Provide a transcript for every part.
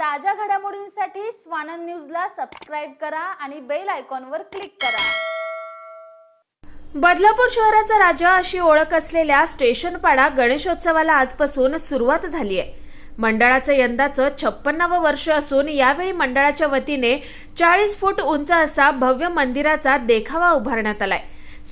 ताज्या घडामोडींसाठी स्वानंद न्यूजला सबस्क्राईब करा आणि बेल आयकॉनवर क्लिक करा. बदलापूर शहराचा राजा अशी ओळख असलेल्या स्टेशनपाडा गणेशोत्सवाला आजपासून सुरुवात झाली आहे मंडळाचं यंदाचं छप्पन्नावं वर्ष असून यावेळी मंडळाच्या वतीने चाळीस फूट उंच असा भव्य मंदिराचा देखावा उभारण्यात आलाय.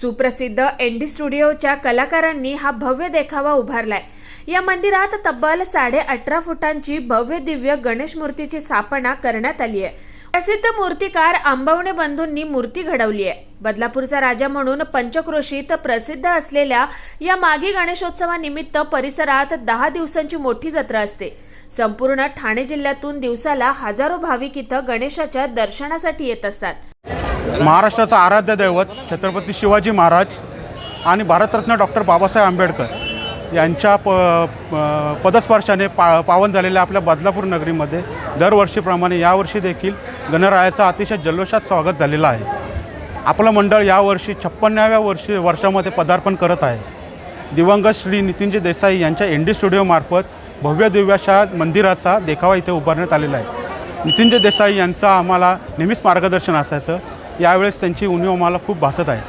सुप्रसिद्ध एनडी स्टुडिओच्या कलाकारांनी हा भव्य देखावा उभारलाय. या मंदिरात तब्बल साडे अठरा फुटांची भव्य दिव्य गणेश मूर्तीची स्थापना करण्यात आली आहे. प्रसिद्ध मूर्तिकार आंबवणे बंधूंनी मूर्ती घडवली आहे बदलापूरचा राजा म्हणून पंचक्रोशीत प्रसिद्ध असलेल्या या मागी गणेशोत्सवानिमित्त परिसरात दहा दिवसांची मोठी जत्रा असते. संपूर्ण ठाणे जिल्ह्यातून दिवसाला हजारो भाविक इथं गणेशाच्या दर्शनासाठी येत असतात. महाराष्ट्राचं आराध्य दैवत छत्रपती शिवाजी महाराज आणि भारतरत्न डॉक्टर बाबासाहेब आंबेडकर यांच्या प पदस्पर्शाने पा पावन झालेल्या आपल्या बदलापूर नगरीमध्ये दरवर्षीप्रमाणे यावर्षी देखील गणरायाचं अतिशय जल्लोषात स्वागत झालेलं आहे. आपलं मंडळ यावर्षी छप्पन्नाव्या वर्षी वर्षामध्ये पदार्पण करत आहे. दिवंगत श्री नितीनजी देसाई यांच्या एन डी स्टुडिओमार्फत भव्य दिव्याशा मंदिराचा देखावा इथे उभारण्यात आलेला आहे. नितीनजी देसाई यांचं आम्हाला नेहमीच मार्गदर्शन असायचं. यावेळेस त्यांची उणीव आम्हाला खूप भासत आहे.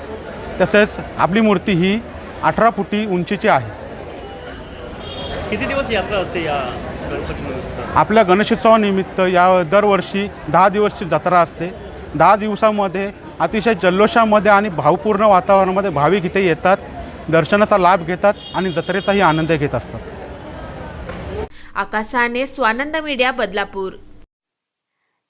तसेच आपली मूर्ती ही अठरा फुटी उंचीची आहे. किती दिवस यात्रा असते या? आपल्या गणेशोत्सवानिमित्त या दरवर्षी दहा दिवसची जत्रा असते. दहा दिवसामध्ये अतिशय जल्लोषामध्ये आणि भावपूर्ण वातावरणामध्ये भाविक इथे येतात दर्शनाचा लाभ घेतात आणि जत्रेचाही आनंद घेत असतात. आकाशाने स्वानंद मीडिया बदलापूर.